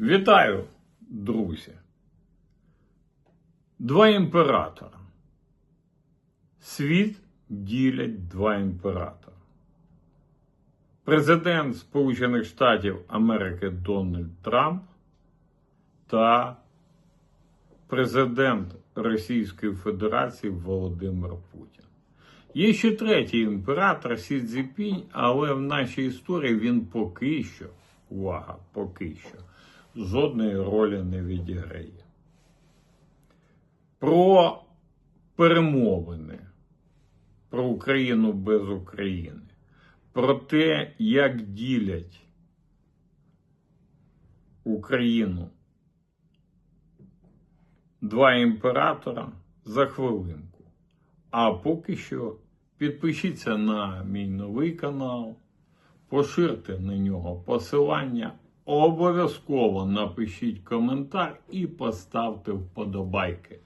Вітаю, друзі. Два імператора. Світ ділять два імператора. Президент Сполучених Штатів Америки Дональд Трамп та президент Російської Федерації Володимир Путін. Є ще третій імператор Сі Цзіпінь, але в нашій історії він поки що, увага, поки що, жодної ролі не відіграє. Про перемовини, про Україну без України, про те, як ділять Україну два імператора за хвилинку. А поки що підпишіться на мій новий канал, поширте на нього посилання, обов'язково напишіть коментар і поставте вподобайки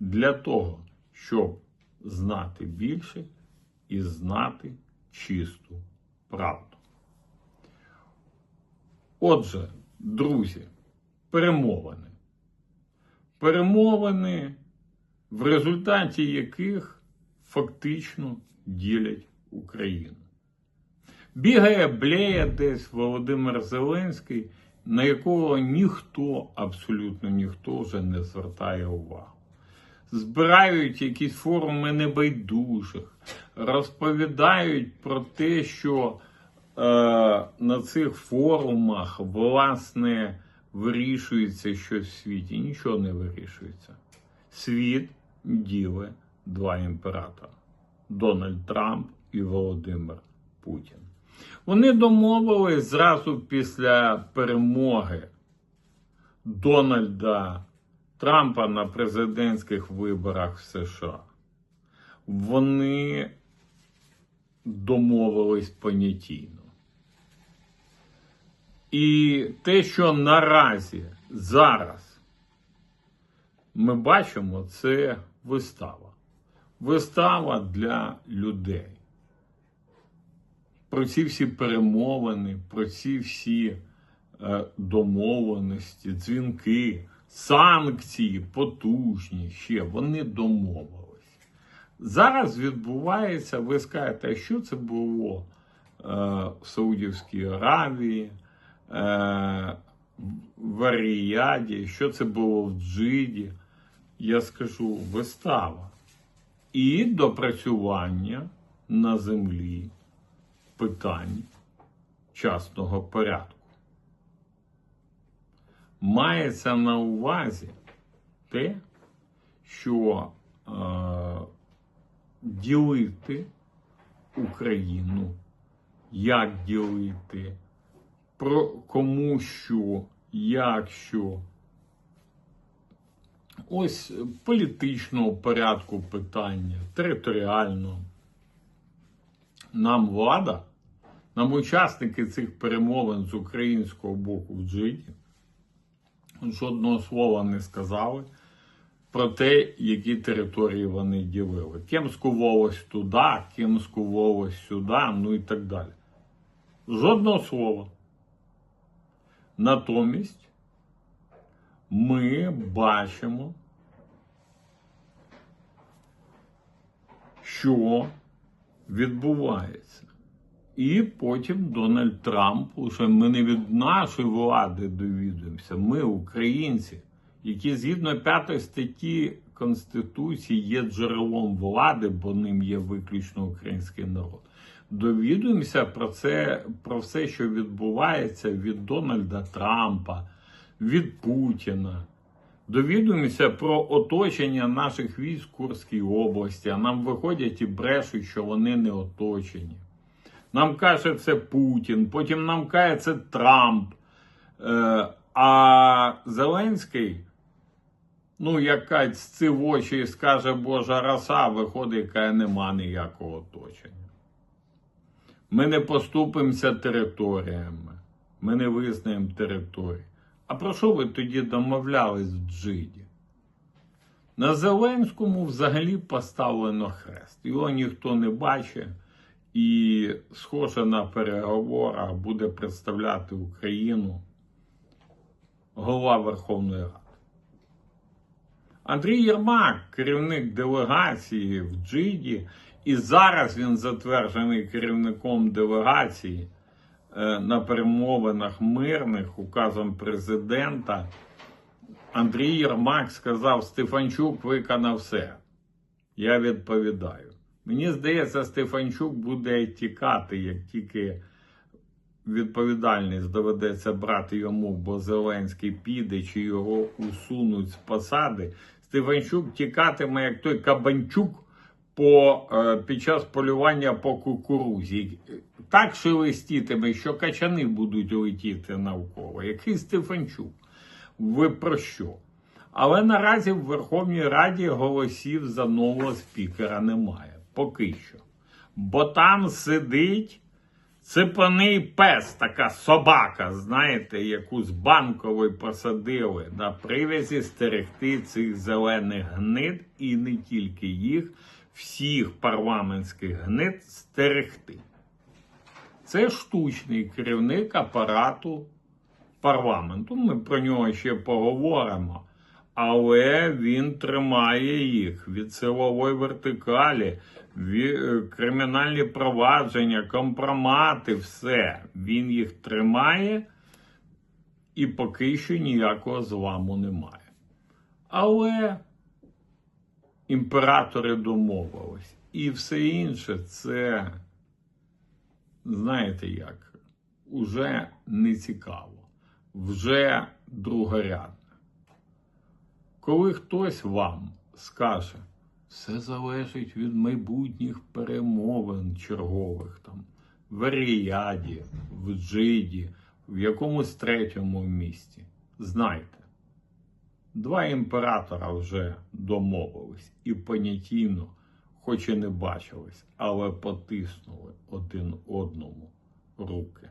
для того, щоб знати більше і знати чисту правду. Отже, друзі, перемовини. Перемовини, в результаті яких фактично ділять Україну. Бігає, блеє десь Володимир Зеленський, на якого ніхто, абсолютно ніхто вже не звертає увагу. Збирають якісь форуми небайдужих, розповідають про те, що е, на цих форумах власне вирішується щось в світі. Нічого не вирішується. Світ діле два імператора: Дональд Трамп і Володимир Путін. Вони домовились зразу після перемоги Дональда Трампа на президентських виборах в США. Вони домовились понятійно. І те, що наразі зараз ми бачимо, це вистава. Вистава для людей. Про ці всі перемовини, про ці всі е, домовленості, дзвінки, санкції потужні ще, вони домовились. Зараз відбувається, ви скажете, що це було е, в Саудівській Аравії, е, в Аріяді, що це було в Джиді? Я скажу вистава. І допрацювання на землі питань частного порядку. Мається на увазі те, що е, ділити Україну, як ділити, про кому що, як що. Ось політичного порядку питання, територіального. Нам влада, нам учасники цих перемовин з українського боку в Джиді, жодного слова не сказали про те, які території вони ділили. Ким скувалось туди, ким скувалось сюди, ну і так далі. Жодного слова. Натомість ми бачимо, що відбувається. І потім Дональд Трамп, уже ми не від нашої влади довідуємося, ми, українці, які згідно п'ятої статті Конституції є джерелом влади, бо ним є виключно український народ. Довідуємося про це, про все, що відбувається від Дональда Трампа, від Путіна. Довідуємося про оточення наших військ в Курській області, а нам виходять і брешуть, що вони не оточені. Нам каже це Путін, потім нам каже це Трамп. Е, а Зеленський, ну, як з в очі скаже Божа роса, виходить, яка нема ніякого оточення. Ми не поступимося територіями, ми не визнаємо території. А про що ви тоді домовлялись в Джиді? На Зеленському взагалі поставлено хрест. Його ніхто не бачить і, схоже на переговорах, буде представляти Україну голова Верховної Ради. Андрій Єрмак, керівник делегації в Джиді, і зараз він затверджений керівником делегації на перемовинах мирних указом президента. Андрій Єрмак сказав: Стефанчук виконав все. Я відповідаю. Мені здається, Стефанчук буде тікати, як тільки відповідальність доведеться брати йому, бо Зеленський піде чи його усунуть з посади. Стефанчук тікатиме, як той Кабанчук по, е, під час полювання по кукурузі. Так шелестітиме, що качани будуть летіти навколо. Який Стефанчук? Ви про що? Але наразі в Верховній Раді голосів за нового спікера немає. Поки що. Бо там сидить ципаний пес, така собака, знаєте, яку з банкової посадили на привязі стерегти цих зелених гнид і не тільки їх, всіх парламентських гнид стерегти. Це штучний керівник апарату парламенту. Ми про нього ще поговоримо. Але він тримає їх від силової вертикалі, е, кримінальні провадження, компромати, все. Він їх тримає і поки що ніякого зламу немає. Але імператори домовились. І все інше це, знаєте як, уже не цікаво, вже другорядне. Коли хтось вам скаже, все залежить від майбутніх перемовин чергових там в Ріяді, в Джиді, в якомусь третьому місті, знайте, два імператора вже домовились і понятійно, хоч і не бачились, але потиснули один одному руки.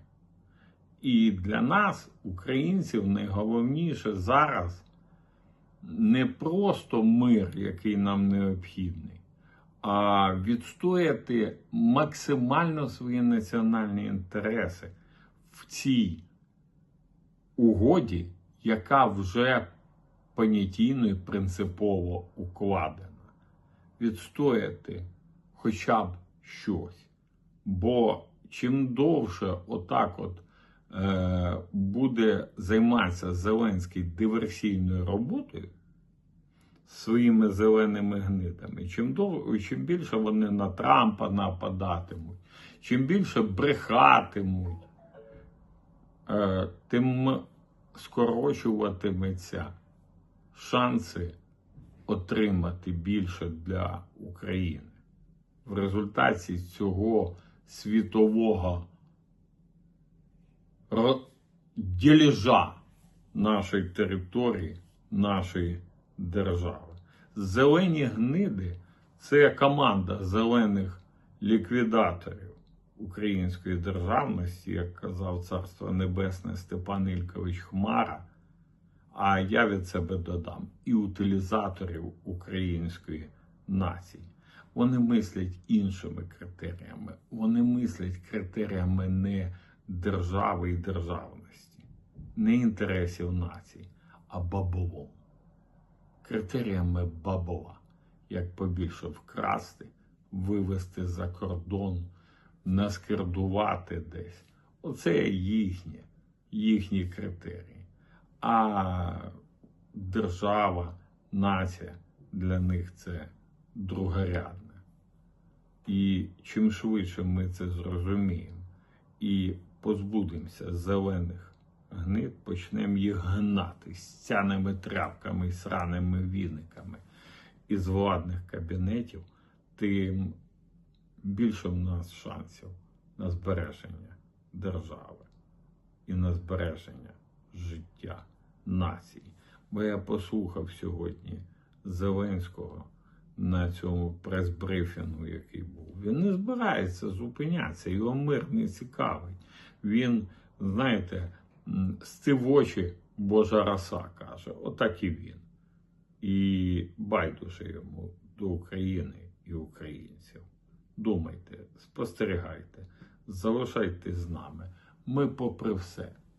І для нас, українців, найголовніше зараз не просто мир, який нам необхідний, а відстояти максимально свої національні інтереси в цій угоді, яка вже понятійно і принципово укладена. Відстояти хоча б щось. Бо чим довше отак от е, буде займатися Зеленський диверсійною роботою своїми зеленими гнидами, чим дов... чим більше вони на Трампа нападатимуть, чим більше брехатимуть, е, тим скорочуватиметься шанси отримати більше для України. В результаті цього світового діліжа нашої території, нашої держави. Зелені гниди це команда зелених ліквідаторів української державності, як казав Царство Небесне Степан Ількович Хмара. А я від себе додам і утилізаторів української нації. Вони мислять іншими критеріями. Вони мислять критеріями не держави і державності, не інтересів нації, а баблом. Критеріями бабла, як побільше вкрасти, вивезти за кордон, наскердувати десь. Оце їхні, їхні критерії. А держава, нація для них це другорядне. І чим швидше ми це зрозуміємо і позбудемося зелених гнид, почнемо їх гнати з цяними тряпками і сраними віниками із владних кабінетів, тим більше в нас шансів на збереження держави і на збереження життя нації. Бо я послухав сьогодні Зеленського на цьому прес-брифінгу, який був. Він не збирається зупинятися, його мир не цікавий. Він, знаєте, в очі Божа роса каже, отак і він. І байдуже йому до України і українців. Думайте, спостерігайте, залишайтесь з нами. Ми, попри все,